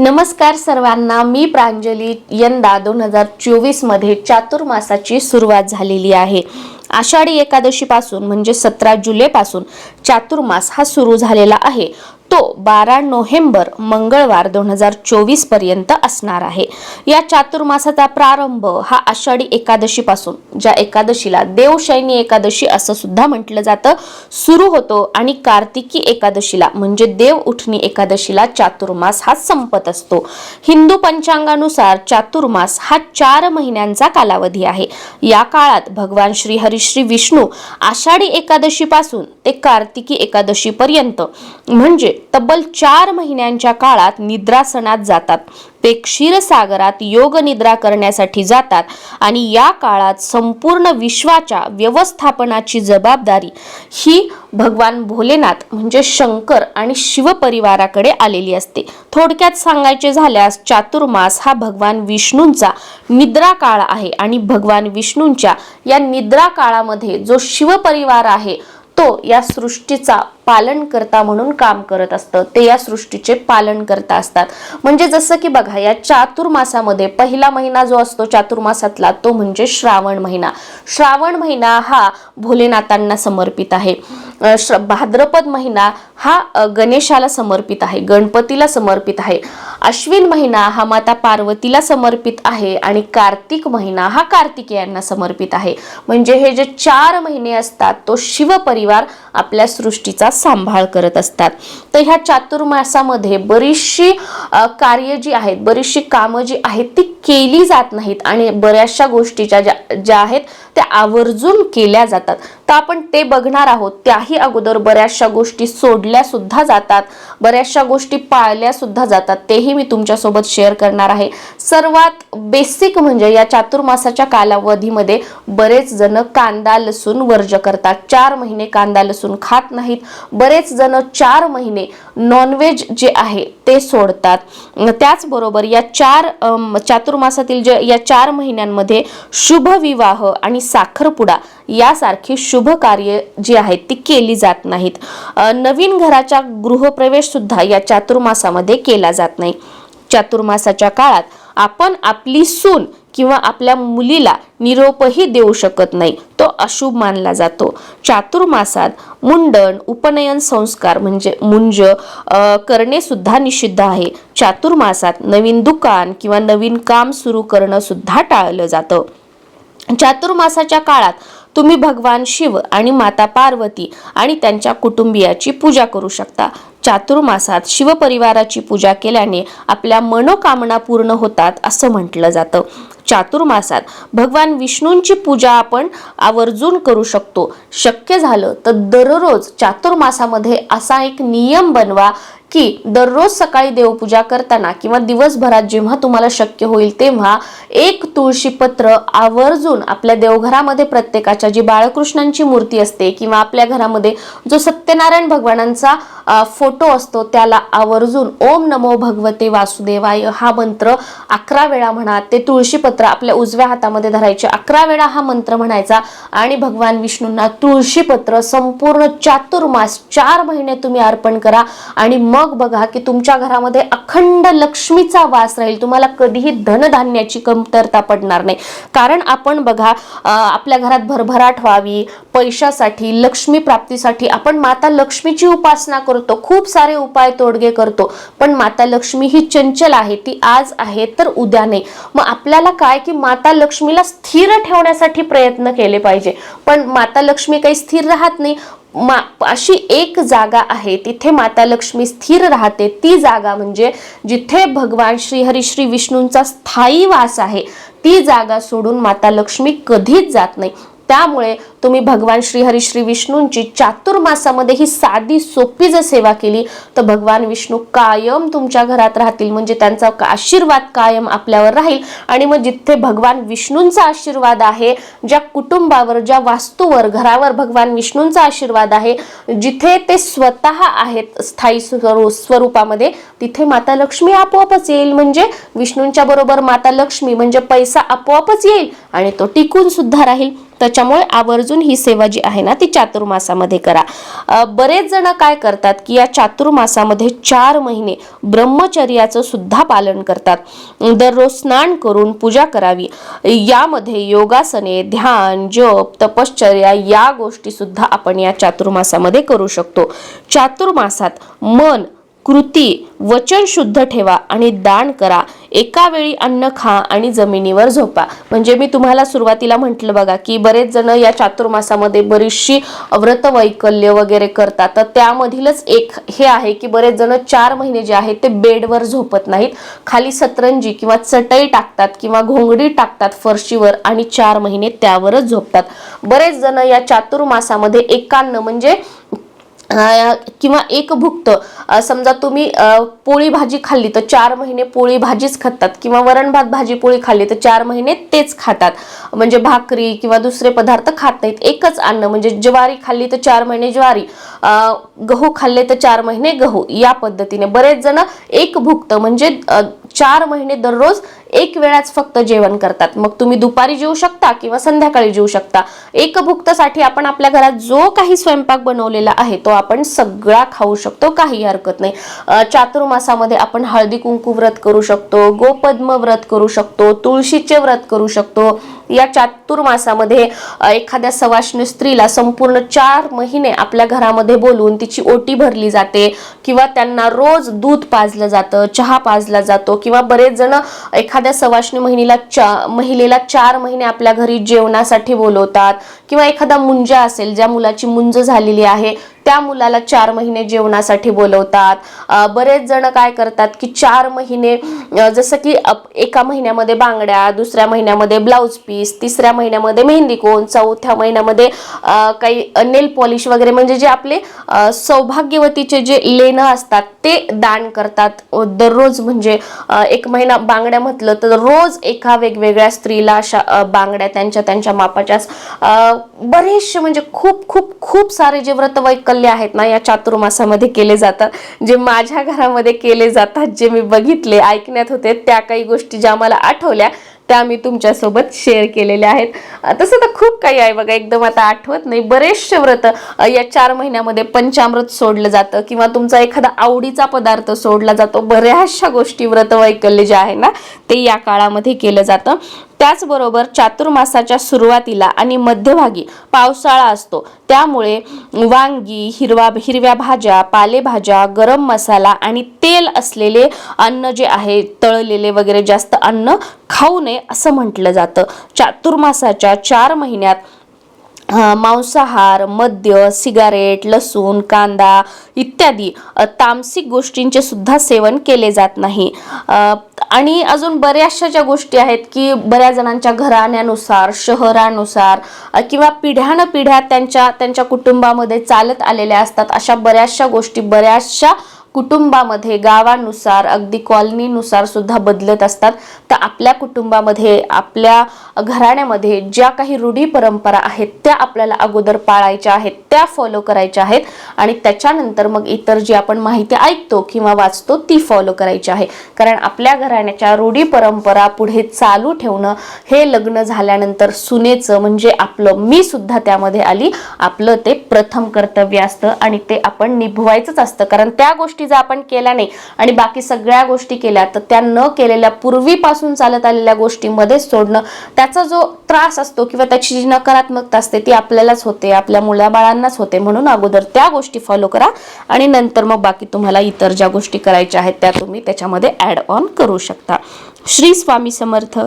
नमस्कार सर्वांना मी प्रांजली. यंदा दोन हजार चोवीसमध्ये चातुर्मासाची सुरुवात झालेली आहे. आषाढी एकादशीपासून म्हणजे सतरा जुलैपासून चातुर्मास हा सुरू झालेला आहे. तो बारा नोव्हेंबर मंगळवार दोन हजार चोवीसपर्यंत असणार आहे. या चातुर्मासाचा प्रारंभ हा आषाढी एकादशीपासून ज्या एकादशीला देवशैनी एकादशी असं सुद्धा म्हटलं जातं सुरू होतो आणि कार्तिकी एकादशीला म्हणजे देव उठणी एकादशीला चातुर्मास हा संपत असतो. हिंदू पंचांगानुसार चातुर्मास हा चार महिन्यांचा कालावधी आहे. या काळात भगवान श्री हरिश्री विष्णू आषाढी एकादशी पासून ते कार्तिकी एकादशी पर्यंत म्हणजे तब्बल चार महिन्यांच्या काळात निद्रासनात जातात. ते क्षीरसागरात योग निद्रा करण्यासाठी जातात आणि या काळात संपूर्ण विश्वाच्या व्यवस्थापनाची जबाबदारी ही भगवान भोलेनाथ म्हणजे शंकर आणि शिवपरिवाराकडे आलेली असते. थोडक्यात सांगायचे झाल्यास चातुर्मास हा भगवान विष्णूंचा निद्रा काळ आहे आणि भगवान विष्णूंच्या या निद्रा काळामध्ये जो शिवपरिवार आहे तो या सृष्टीचा पालन करता म्हणून काम करत असतं. ते या सृष्टीचे पालन करता असतात. म्हणजे जसं की बघा या चातुर्मासामध्ये पहिला महिना जो असतो चातुर्मासातला तो म्हणजे श्रावण महिना. श्रावण महिना हा भोलेनाथांना समर्पित आहे. श्र- भाद्रपद महिना हा गणेशाला समर्पित आहे गणपतीला समर्पित आहे. अश्विन महिना हा माता पार्वतीला समर्पित आहे आणि कार्तिक महिना हा कार्तिकेयांना समर्पित आहे. म्हणजे हे जे चार महिने असतात तो शिवपरिवार आपल्या सृष्टीचा सांभाळ करत असतात. तर ह्या चातुर्मासामध्ये बरीचशी कार्य जी आहेत बरीचशी कामं जी आहेत ती केली जात नाहीत. आणि बऱ्याचशा गोष्टीच्या ज्या ज्या आहेत त्या आवर्जून केल्या जातात. तर आपण ते बघणार आहोत. त्याही अगोदर बऱ्याचशा गोष्टी सोडल्या सुद्धा जातात. बऱ्याचशा गोष्टी पाळल्या सुद्धा जातात. तेही मी तुमच्यासोबत शेअर करणार आहे. सर्वात बेसिक म्हणजे या चातुर्मासाच्या कालावधीमध्ये बरेच जण कांदा लसूण वर्ज करतात. चार महिने कांदा लसूण खात नाहीत. बरेच जण चार महिने नॉनव्हेज जे आहे ते सोडतात. त्याचबरोबर या चार चातुर्मासातील जे या चार महिन्यांमध्ये शुभ विवाह आणि साखरपुडा यासारखी शुभ कार्य जी आहेत ती केली जात नाहीत. नवीन घराचा गृहप्रवेश सुद्धा या चातुर्मासामध्ये केला जात नाही. चातुर्मासाच्या काळात आपण आपली सून किंवा आपल्या मुलीला निरोपही देऊ शकत नाही तो अशुभ मानला जातो. चातुर्मासात मुंडन उपनयन संस्कार म्हणजे मुंज करणे सुद्धा निषिद्ध आहे. चातुर्मासात नवीन दुकान किंवा नवीन काम सुरू करणं सुद्धा टाळलं जातं. चातुर्मासाच्या काळात तुम्ही भगवान शिव आणि माता पार्वती आणि त्यांच्या कुटुंबियाची पूजा करू शकता. चातुर्मासात शिवपरिवाराची पूजा केल्याने आपल्या मनोकामना पूर्ण होतात असं म्हटलं जातं. चातुर्मासात भगवान विष्णूंची पूजा आपण आवर्जून करू शकतो. शक्य झालं तर दररोज चातुर्मासामध्ये असा एक नियम बनवा की दररोज सकाळी देवपूजा करताना किंवा दिवसभरात जेव्हा तुम्हाला शक्य होईल तेव्हा एक तुळशी पत्र आवर्जून आपल्या देवघरामध्ये प्रत्येकाच्या जी बाळकृष्णांची मूर्ती असते किंवा आपल्या घरामध्ये जो सत्यनारायण भगवानांचा फोटो असतो त्याला आवर्जून ओम नमो भगवते वासुदेवाय हा मंत्र अकरा वेळा म्हणा ते तुळशी पत्र आपल्या उजव्या हातामध्ये धरायचे. अकरा वेळा हा मंत्र म्हणायचा आणि भगवान विष्णूंना तुळशी पत्र संपूर्ण चातुर्मास चार महिने तुम्ही अर्पण करा आणि मग मग बघा की तुमच्या घरामध्ये अखंड लक्ष्मीचा वास राहील. तुम्हाला कधीही धनधान्याची कमतरता पडणार नाही. कारण आपण बघा आपल्या घरात भरभराट व्हावी पैशासाठी लक्ष्मी प्राप्तीसाठी आपण माता लक्ष्मीची उपासना करतो. खूप सारे उपाय तोडगे करतो. पण माता लक्ष्मी ही चंचल आहे ती आज आहे तर उद्या नाही. मग आपल्याला काय की माता लक्ष्मीला स्थिर ठेवण्यासाठी प्रयत्न केले पाहिजे. पण माता लक्ष्मी काही स्थिर राहत नाही. मा अशी एक जागा आहे तिथे माता लक्ष्मी स्थिर राहते. ती जागा म्हणजे जिथे भगवान श्रीहरी श्री विष्णूंचा स्थायी वास आहे ती जागा सोडून माता लक्ष्मी कधीच जात नाही. त्यामुळे तुम्ही भगवान श्री हरी श्री विष्णूंची चातुर्मासामध्ये ही साधी सोपी जर सेवा केली तर भगवान विष्णू कायम तुमच्या घरात राहतील. म्हणजे त्यांचा आशीर्वाद कायम आपल्यावर राहील. आणि मग जिथे भगवान विष्णूंचा आशीर्वाद आहे ज्या कुटुंबावर ज्या वास्तूवर घरावर भगवान विष्णूंचा आशीर्वाद आहे जिथे ते स्वतः आहेत स्थायी स्वरू- स्वरूपामध्ये तिथे माता लक्ष्मी आपोआपच येईल. म्हणजे विष्णूंच्या बरोबर माता लक्ष्मी म्हणजे पैसा आपोआपच येईल आणि तो टिकून सुद्धा राहील. त्याच्यामुळे आवर्जून ही सेवा जी आहे ना ती चातुर्मासामध्ये करा. बरेच जण काय करतात की या चातुर्मासामध्ये चार महिने ब्रह्मचर्याचं सुद्धा पालन करतात. दररोज स्नान करून पूजा करावी. यामध्ये योगासने ध्यान जप तपश्चर्या या गोष्टी सुद्धा आपण या चातुर्मासामध्ये करू शकतो. चातुर्मासात मन कृती वचन शुद्ध ठेवा आणि दान करा. एका वेळी अन्न खा आणि जमिनीवर झोपा. म्हणजे मी तुम्हाला सुरुवातीला म्हटलं बघा की बरेच जण या चातुर्मासामध्ये बरीचशी व्रत वैकल्य वगैरे करतात. तर त्यामधीलच एक हे आहे की बरेच जण चार महिने जे आहेत ते बेडवर झोपत नाहीत. खाली सतरंजी किंवा चटई टाकतात किंवा घोंगडी टाकतात फरशीवर आणि चार महिने त्यावरच झोपतात. बरेच जण या चातुर्मासामध्ये एकान्न म्हणजे किंवा एक भुक्त समजा तुम्ही पोळी भाजी खाल्ली तर चार महिने पोळी भाजीच खातात किंवा वरण भात भाजी पोळी खाल्ली तर चार महिने तेच खातात. म्हणजे भाकरी किंवा दुसरे पदार्थ खात नाहीत. एकच अन्न म्हणजे ज्वारी खाल्ली तर चार महिने ज्वारी गहू खाल्ले तर चार महिने गहू. या पद्धतीने बरेच जण एक भुक्त म्हणजे चार महिने दररोज एक वेळाच फक्त जेवण करतात. मग तुम्ही दुपारी जेवू शकता किंवा संध्याकाळी जेवू शकता. एक भुक्तसाठी आपण आपल्या घरात जो काही स्वयंपाक बनवलेला आहे तो आपण सगळा खाऊ शकतो काही हरकत नाही. चातुर्मासामध्ये आपण हळदी कुंकू व्रत करू शकतो गोपद्म व्रत करू शकतो तुळशीचे व्रत करू शकतो. या चातुर्मासामध्ये एखाद्या सवाष्णी स्त्रीला संपूर्ण चार महिने आपल्या घरामध्ये बोलवून तिची ओटी भरली जाते किंवा त्यांना रोज दूध पाजलं जातं चहा पाजला जातो किंवा बरेच जण एखाद्या एखाद्या सवाष्णी महिलेला चा महिलेला चार महिने आपल्या घरी जेवणासाठी बोलवतात किंवा एखादा मुंजा असेल ज्या मुलाची मुंज झालेली आहे त्या मुलाला चार महिने जेवणासाठी बोलवतात. बरेच जण काय करतात की चार महिने जसं की अप- एका महिन्यामध्ये बांगड्या दुसऱ्या महिन्यामध्ये ब्लाऊज पीस तिसऱ्या महिन्यामध्ये मेहंदी कोण चौथ्या महिन्यामध्ये काही नेल पॉलिश वगैरे म्हणजे जे आपले सौभाग्यवतीचे जे लेणं असतात ते दान करतात. दररोज म्हणजे एक महिना बांगड्या म्हटलं तर रोज एका वेगवेगळ्या स्त्रीला अशा बांगड्या त्यांच्या त्यांच्या मापाच्या बरेचसे म्हणजे खूप खूप खूप सारे जे व्रत वैकल्य आहेत ना या चातुर्मासामध्ये केले जातात. जे माझ्या घरामध्ये केले जातात जे मी बघितले ऐकण्यात होते त्या काही गोष्टी ज्या मला आठवल्या त्या मी तुमच्यासोबत शेअर केलेल्या आहेत. तसं तर खूप काही आहे बघा एकदम आता आठवत नाही. बरेचसे व्रत या चार महिन्यामध्ये पंचामृत सोडलं जातं किंवा तुमचा एखादा आवडीचा पदार्थ सोडला जातो. बऱ्याचशा गोष्टी व्रत वैकल्य जे आहे ना ते या काळामध्ये केलं जातं. त्याचबरोबर चातुर्मासाच्या सुरुवातीला आणि मध्यभागी पावसाळा असतो. त्यामुळे वांगी हिरवा हिरव्या भाज्या पालेभाज्या गरम मसाला आणि तेल असलेले अन्न जे आहे तळलेले वगैरे जास्त अन्न खाऊ नये असं म्हटलं जातं. चातुर्मासाच्या चार महिन्यात मांसाहार मद्य सिगारेट लसूण कांदा इत्यादी तामसिक गोष्टींचे सुद्धा सेवन केले जात नाही. आणि अजून बऱ्याचशा ज्या गोष्टी आहेत की बऱ्याच जणांच्या घराण्यानुसार शहरानुसार किंवा पिढ्यानं पिढ्या त्यांच्या त्यांच्या कुटुंबामध्ये चालत आलेल्या असतात अशा बऱ्याचशा गोष्टी बऱ्याचशा कुटुंबामध्ये गावानुसार अगदी कॉलनीनुसार सुद्धा बदलत असतात. तर आपल्या कुटुंबामध्ये आपल्या घराण्यामध्ये ज्या काही रूढी परंपरा आहेत त्या आपल्याला अगोदर पाळायच्या आहेत त्या फॉलो करायच्या आहेत आणि त्याच्यानंतर मग इतर जी आपण माहिती ऐकतो किंवा वाचतो ती फॉलो करायची आहे. कारण आपल्या घराण्याच्या रूढी परंपरा पुढे चालू ठेवणं हे लग्न झाल्यानंतर सुनेचं म्हणजे आपलं मी सुद्धा त्यामध्ये आली. आपलं ते प्रथम कर्तव्य असतं आणि ते आपण निभवायचंच असतं. कारण त्या गोष्टी जर आपण केल्या नाही आणि बाकी सगळ्या गोष्टी केल्या तर त्या न केलेल्या पूर्वीपासून चालत आलेल्या गोष्टींमध्ये सोडणं त्याचा जो त्रास असतो किंवा त्याची जी नकारात्मकता असते ती आपल्यालाच होते आपल्या मुलाबाळांनाच होते. म्हणून अगोदर त्या गोष्टी फॉलो करा आणि नंतर मग बाकी तुम्हाला इतर ज्या गोष्टी करायच्या आहेत त्या तुम्ही त्याच्यामध्ये ऍड ऑन करू शकता. श्री स्वामी समर्थ.